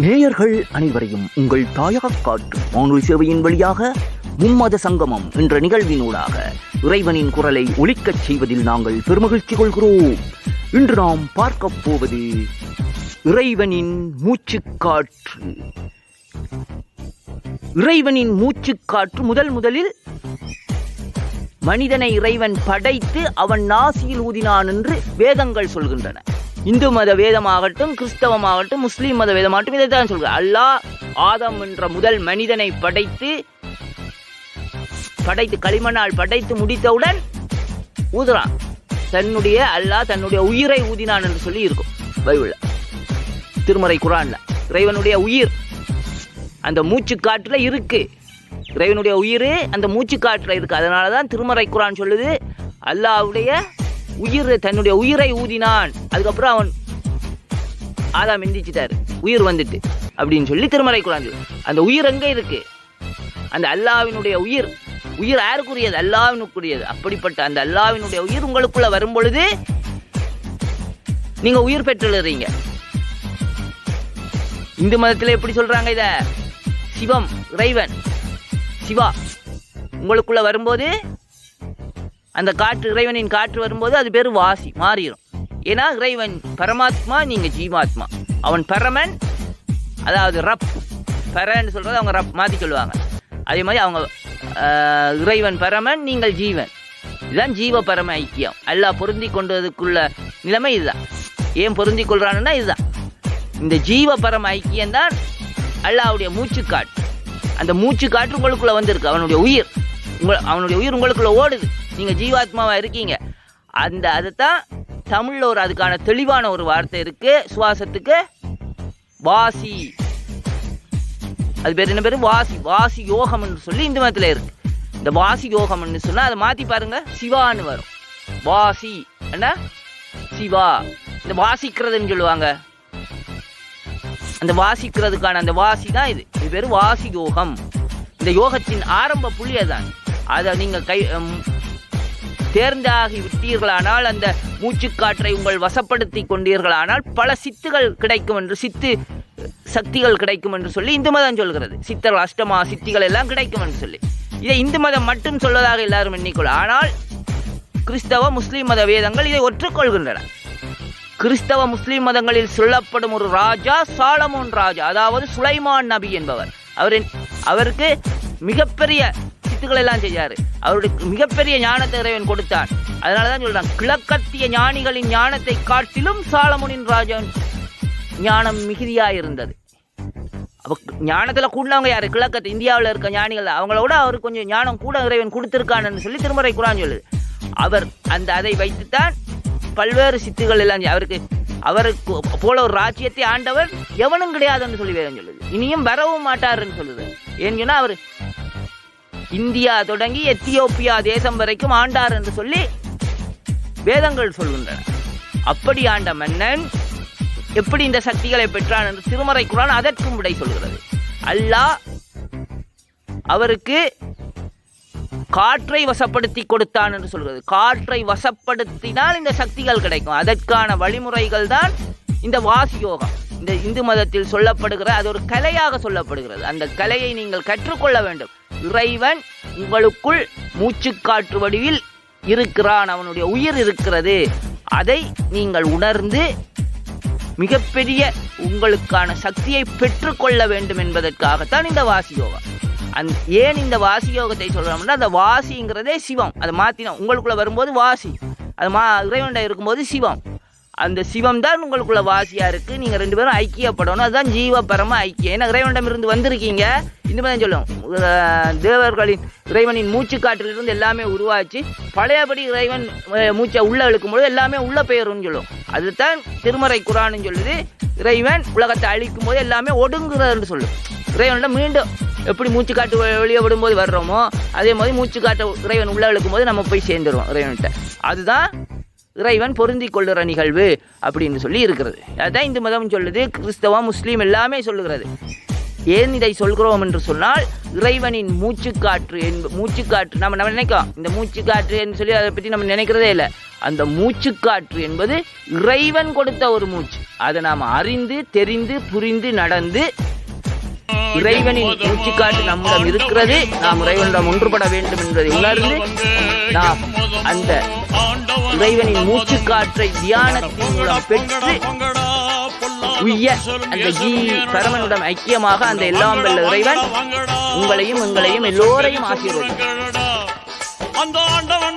நேயர்கள் அனைவரையும் உங்கள் தாயாக காற்று வானொலி சேவையின் வழியாக மும்மத சங்கமம் என்ற நிகழ்வினூடாக இறைவனின் குரலை ஒலிக்கச் செய்வதில் நாங்கள் பெருமகிழ்ச்சி கொள்கிறோம். இன்று நாம் பார்க்கப் போவது இறைவனின் மூச்சுக்காற்று. இறைவனின் மூச்சுக்காற்று முதல் முதலில் மனிதனை இறைவன் படைத்து அவன் நாசியில் ஊதினான் என்று வேதங்கள் சொல்கின்றன. இந்து மத வேதமாகட்டும் கிறிஸ்தவமாகட்டும் முஸ்லீம் மத வேதமாகட்டும் தான் சொல்கிறார் அல்லாஹ் ஆதம் என்ற முதல் மனிதனை படைத்து படைத்து களிமண்ணால் படைத்து முடித்தவுடன் ஊதுறான். தன்னுடைய அல்லாஹ் தன்னுடைய உயிரை ஊதினான் என்று சொல்லி இருக்கும் பைபிளில். திருமறை குரான்ல. இறைவனுடைய உயிர் அந்த மூச்சு காற்றுல இருக்கு. இறைவனுடைய உயிர் அந்த மூச்சு காற்றுல இருக்கு. அதனால தான் திருமறை குரான் சொல்லுது அல்லாஹ்வுடைய உயிர் தன்னுடைய உயிரை ஊதினான். அதுக்கப்புறம் அவன் ஆதா மிந்திச்சிட்டாரு. உயிர் வந்துட்டு அப்படின்னு சொல்லி திருமறை குரான் அந்த உயிர் எங்க இருக்கு? அந்த அல்லாவினுடைய உயிர். உயிர் யாருக்குரியது? அல்லாவினுக்குரியது. அப்படிப்பட்ட அந்த அல்லாவினுடைய உயிர் உங்களுக்குள்ள வரும் பொழுது நீங்க உயிர் பெற்றுறீங்க இந்து மதத்தில் எப்படி சொல்றாங்க இத? சிவம் இறைவன் சிவா உங்களுக்குள்ள வரும்போது அந்த காற்று இறைவனின் காற்று வரும்போது அது பேர் வாசி மாறிடும் ஏன்னா இறைவன் பரமாத்மா நீங்கள் ஜீவாத்மா. அவன் பரமன் அதாவது ரப். பரன்னு சொல்கிறது அவங்க ரப் மாற்றி சொல்லுவாங்க. அதே மாதிரி அவங்க இறைவன் பரமன் நீங்கள் ஜீவன். இதுதான் ஜீவ பரம ஐக்கியம். எல்லாம் பொருந்தி கொண்டதுக்குள்ள நிலைமை இதுதான். ஏன் பொருந்தி கொள்கிறானுன்னா இதுதான். இந்த ஜீவ பரம ஐக்கியம் தான் அல்லாவுடைய மூச்சுக்காற்று அந்த மூச்சு காற்று உங்களுக்குள்ள வந்திருக்கு. அவனுடைய உயிர். உங்கள் அவனுடைய உயிர் உங்களுக்குள்ள ஓடுது. நீங்க ஜீவாத்மாவா இருக்கீங்க. அந்த அதுதான் தமிழ்ல ஒரு அதுக்கான தெளிவான ஒரு வார்த்தை இருக்கு. சுவாசத்துக்கு வாசி. அது பேர் என்ன பேரு? வாசி. வாசி யோகம்னு சொல்லி இந்த மதத்துல இருக்கு. இந்த வாசி யோகம்னு சொன்னால் அதை மாத்தி பாருங்க. சிவான்னு வரும். வாசி. என்ன? சிவா. இந்த வாசிக்கிறதுன்னு சொல்லுவாங்க. அந்த வாசிக்கிறதுக்கான அந்த வாசி தான் இது. இது பேர் வாசி யோகம். இந்த யோகத்தின் ஆரம்ப புள்ளி அதான். அதை நீங்கள் கை தேர்ந்தாகி விட்டீர்களானால் அந்த மூச்சுக்காற்றை உங்கள் வசப்படுத்தி கொண்டீர்களானால் பல சித்துகள் கிடைக்கும் என்று சித்து சக்திகள் கிடைக்கும் என்று சொல்லி இந்து மதம் சொல்கிறது. சித்தர்கள் அஷ்டமா சித்திகள் எல்லாம் கிடைக்கும் என்று சொல்லி. இதை இந்து மதம் மட்டும் சொல்வதாக எல்லாரும் எண்ணிக்கொள்ள ஆனால் கிறிஸ்தவ முஸ்லீம் மத வேதங்கள் இதை ஒற்றுக்கொள்கின்றன. கிறிஸ்தவ முஸ்லீம் மதங்களில் சொல்லப்படும் ஒரு ராஜா சாலமோன் ராஜா அதாவது சுலைமான் நபி என்பவர். அவரின் அவருக்கு மிகப்பெரிய சித்துக்கள் எல்லாம் செய்யாரு அவருடைய மிகப்பெரிய ஞானத்தை இறைவன் கொடுத்தான். அதனாலதான் சொல்றான் கிழக்கத்திய ஞானிகளின் ஞானத்தை காட்டிலும் சாலமுனின் ராஜன் ஞானம் மிகுதியா இருந்தது. அப்போ ஞானத்துல கூடவங்க யாரு? கிழக்கத்து இந்தியாவில் இருக்க ஞானிகள் அவங்களோட அவருக்கு கொஞ்சம் ஞானம் கூட இறைவன் கொடுத்திருக்கான்னு சொல்லி திருமறை குரான் சொல்லுது. அவர் அந்த அதை வைத்துத்தான் பல்வேறு சித்துகள் எல்லாம் அவருக்கு அவருக்கு போல ஒரு ராஜ்யத்தை ஆண்டவர் எவனும் கிடையாதுன்னு சொல்லி வேதம் சொல்லுது. இனியும் வரவும் மாட்டாருன்னு சொல்லுது. ஏன்னு சொன்னா அவர் இந்தியா தொடங்கி எத்தியோப்பியா தேசம் வரைக்கும் ஆண்டார் என்று சொல்லி வேதங்கள் சொல்கின்றன. அப்படி ஆண்ட மன்னன் எப்படி இந்த சக்திகளை பெற்றான் என்று திருமறை குரான் அதற்கும் விடை சொல்கிறது. அல்லாஹ் அவருக்கு காற்றை வசப்படுத்தி கொடுத்தான் என்று சொல்கிறது. காற்றை வசப்படுத்தினால் இந்த சக்திகள் கிடைக்கும். அதற்கான வழிமுறைகள் தான் இந்த வாசி யோகம். இந்த இந்து மதத்தில் சொல்லப்படுகிற அது ஒரு கலையாக சொல்லப்படுகிறது. அந்த கலையை நீங்கள் கற்றுக்கொள்ள வேண்டும். இறைவன் உங்களுக்குள் மூச்சுக்காற்று வடிவில் இருக்கிறான். அவனுடைய உயிர் இருக்கிறது. அதை நீங்கள் உணர்ந்து மிகப்பெரிய உங்களுக்கான சக்தியை பெற்றுக்கொள்ள வேண்டும் என்பதற்காகத்தான் இந்த வாசி யோகம் அந் ஏன் இந்த வாசி யோகத்தை சொல்கிறோம்னா அந்த வாசிங்கிறதே சிவம். அதை மாற்றினோம் உங்களுக்குள்ளே வரும்போது வாசி. அது மா இறைவன்ட இருக்கும்போது சிவம். அந்த சிவம் தான் உங்களுக்குள்ள வாசியா இருக்கு. நீங்க ரெண்டு பேரும் ஐக்கியப்படணும். அதுதான் ஜீவ பரம ஐக்கியம் ஏன்னா இறைவனிடம் இருந்து வந்திருக்கீங்க இந்த மாதிரி சொல்லும் தேவர்களின் இறைவனின் மூச்சு காற்றிலிருந்து எல்லாமே உருவாச்சு. பழையபடி இறைவன் மூச்சை உள்ள இழுக்கும்போது எல்லாமே உள்ள பெயரும்னு சொல்லும் அதுதான் திருமறை குரான்னு சொல்லுது. இறைவன் உலகத்தை அழிக்கும் போது எல்லாமே ஒடுங்குறதுன்னு சொல்லும் இறைவனிடம் மீண்டும் எப்படி மூச்சு காட்டு வெளியே விடும்போது வர்றோமோ அதே மாதிரி மூச்சு காட்டை இறைவன் உள்ள இழுக்கும் போது நம்ம போய் சேர்ந்துருவோம் இறைவன்கிட்ட. அதுதான் இறைவன் பொருந்தி கொள்ளுற நிகழ்வு அப்படின்னு சொல்லி இருக்கிறது. அதுதான் இந்து மதம் சொல்லுது கிறிஸ்தவம் முஸ்லீம் எல்லாமே சொல்லுகிறது. ஏன் இதை சொல்கிறோம் என்று சொன்னால் இறைவனின் மூச்சுக்காற்று என்ப மூச்சுக்காற்று நம்ம நம்ம நினைக்கிறோம் இந்த மூச்சுக்காற்று என்று சொல்லி அதை பற்றி நம்ம நினைக்கிறதே இல்லை. அந்த மூச்சுக்காற்று என்பது இறைவன் கொடுத்த ஒரு மூச்சு. அதை நாம் அறிந்து தெரிந்து புரிந்து நடந்து இறைவனின் மூச்சுக்காட்டு நம்மிடம் இருக்கிறது. நாம் இறைவனிடம் ஒன்றுபட வேண்டும் என்பதை உணர்ந்து நாம் அந்த இறைவனின் மூச்சுக்காற்றை தியானத்தின் மூலம் பெற்று உய்ய அந்த ஜீ பரமனுடன் ஐக்கியமாக அந்த எல்லாம் வல்ல இறைவன் உங்களையும் எங்களையும் எல்லோரையும் ஆசீர்வதிக்கும் அந்த ஆண்டவன்